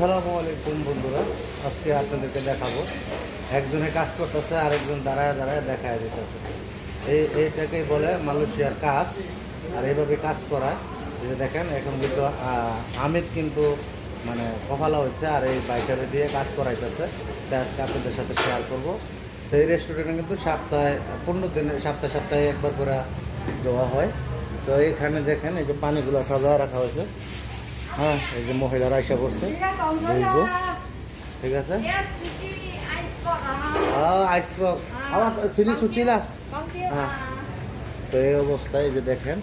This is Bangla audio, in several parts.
আসসালামু আলাইকুম বন্ধুরা, আজকে আপনাদেরকে দেখাবো। একজনে কাজ করতেছে, আরেকজন দাঁড়ায় দাঁড়ায় দেখায় দিতেছে। এই এইটাকেই বলে মালয়েশিয়ার কাজ, আর এইভাবে কাজ করা এই যে দেখেন, এখন কিন্তু আমির কিন্তু মানে কপালা হচ্ছে আর এই বাইকারে দিয়ে কাজ করাইতেছে। তাই আজকে আপনাদের সাথে শেয়ার করব। তো এই রেস্টুরেন্টে কিন্তু সপ্তাহে, পনেরো দিনে, সপ্তাহে সপ্তাহে একবার করে দেওয়া হয়। তো এখানে দেখেন, এই যে পানিগুলো সাজা রাখা হয়েছে। হ্যাঁ এই যে মহিলারা এসে করছে বুঝব ঠিক আছে? আইসবক আমার চিনি সুচিলা? হ্যাঁ। তো এই অবস্থায় যে দেখেন,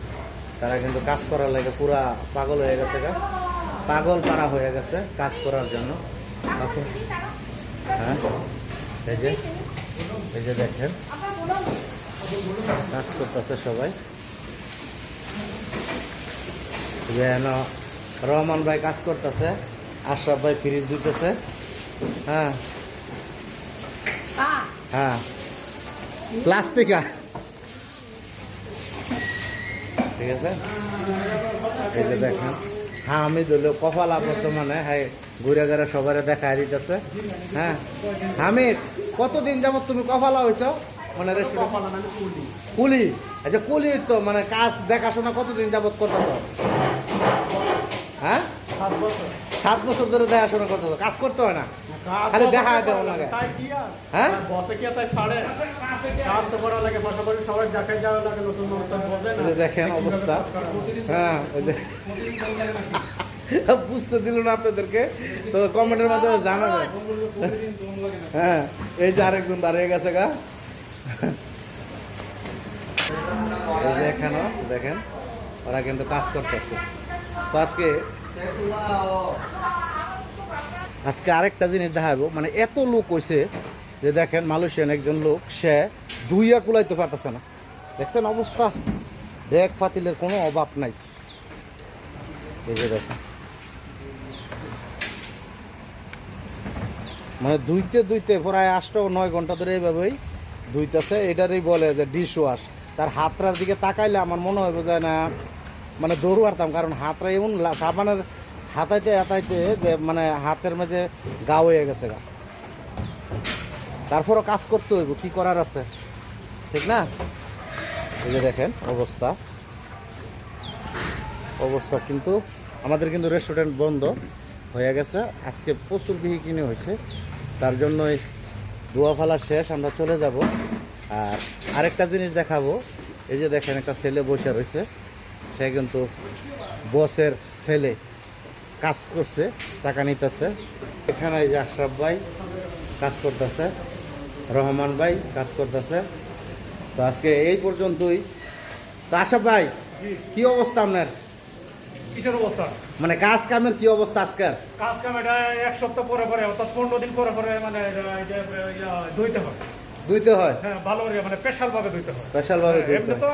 তারা কিন্তু কাজ করার লাগে, পুরা পাগল হয়ে গেছে পাগল পাড়া হয়ে গেছে কাজ করার জন্য। হ্যাঁ? এই যে এই যে দেখেন। কাজ করতেছে সবাই। যেন রহমান ভাই কাজ করতেছে আশরাফ ভাই ফ্রিজ দিতেছে। হ্যাঁ। হ্যাঁ। প্লাস্টিকা ঠিক আছে? এই যে দেখেন হ্যাঁ আমি দিল কপালা বর্তমানে হ্যাঁ ঘুরে ঘুরে সবাই দেখা দিতেছে। হ্যাঁ। হামিদ কতদিন যাবত তুমি কপালা হয়েছ মানে রেস্টুরেন্ট কুলি আচ্ছা কুলি তো মানে কাজ দেখাশোনা কতদিন যাবত করতে হ্যাঁ? সাত বছর। ধরে দেখাশোনা করতে কাজ করতে হয় না। খালি দেখা দেওয়া লাগে। হ্যাঁ? দেখেন অবস্থা। হ্যাঁ বুঝতে দিল না আপনাদেরকে। তো কমেন্টের মাধ্যমে জানাবেন হ্যাঁ এই যে আরেকজন দাঁড়িয়ে গেছে গা। এই যে এখানে দেখেন ওরা কিন্তু কাজ করতেছে। আজকে আজকে আরেকটা জিনিস দেখাবো। মানে এত লোক হয়েছে যে দেখেন মালয়েশিয়ান একজন লোক, সে দুইয়া কুলাইতে পারতেছে না। দেখছেন অবস্থা? দেখ পাতিলের কোনো অভাব নাই। এই যে দেখেন। মানে দুইতে দুইতে প্রায় আষ্ট নয় ঘণ্টা ধরে এইভাবেই ধুইতেছে এটারই বলে যে ডিশ ওয়াশ। তার হাতটার দিকে তাকাইলে আমার মনে হবে যে না মানে দৌড় পারতাম কারণ হাতটা এমন সাবানের হাতাইতে হাতাইতে যে মানে হাতের মাঝে গা হয়ে গেছে গা। তারপরও কাজ করতে হইব, কি করার আছে? ঠিক না? এই যে দেখেন, অবস্থা। অবস্থা কিন্তু, আমাদের কিন্তু রেস্টুরেন্ট বন্ধ হয়ে গেছে। আজকে প্রচুর বিহি কিনে হয়েছে। তার জন্যই দোয়া ফালা শেষ, আমরা চলে যাব। আর আরেকটা জিনিস দেখাবো। এই যে দেখেন, একটা ছেলে বসে রয়েছে। সে কিন্তু বসের ছেলে কাজ করছে টাকা নিতেছে। এখানে যে আশরাফ ভাই কাজ করতেছে রহমান ভাই কাজ করতেছে। তো আজকে এই পর্যন্তই। তো আশরাফ ভাই কি অবস্থা আপনার? কিসের অবস্থা? মানে কাজ কামের কি অবস্থা আজকের? কাজ কাম এটা এক সপ্তাহ পরে পরে অর্থাৎ পনেরো দিন পরে পরে মানে ধুইতে হয়। দুইতে হয়? হ্যাঁ ভালো মানে স্পেশাল ভাবে ধুইতে হয়। স্পেশাল ভাবে হ্যাঁ, এমনি হয়। তো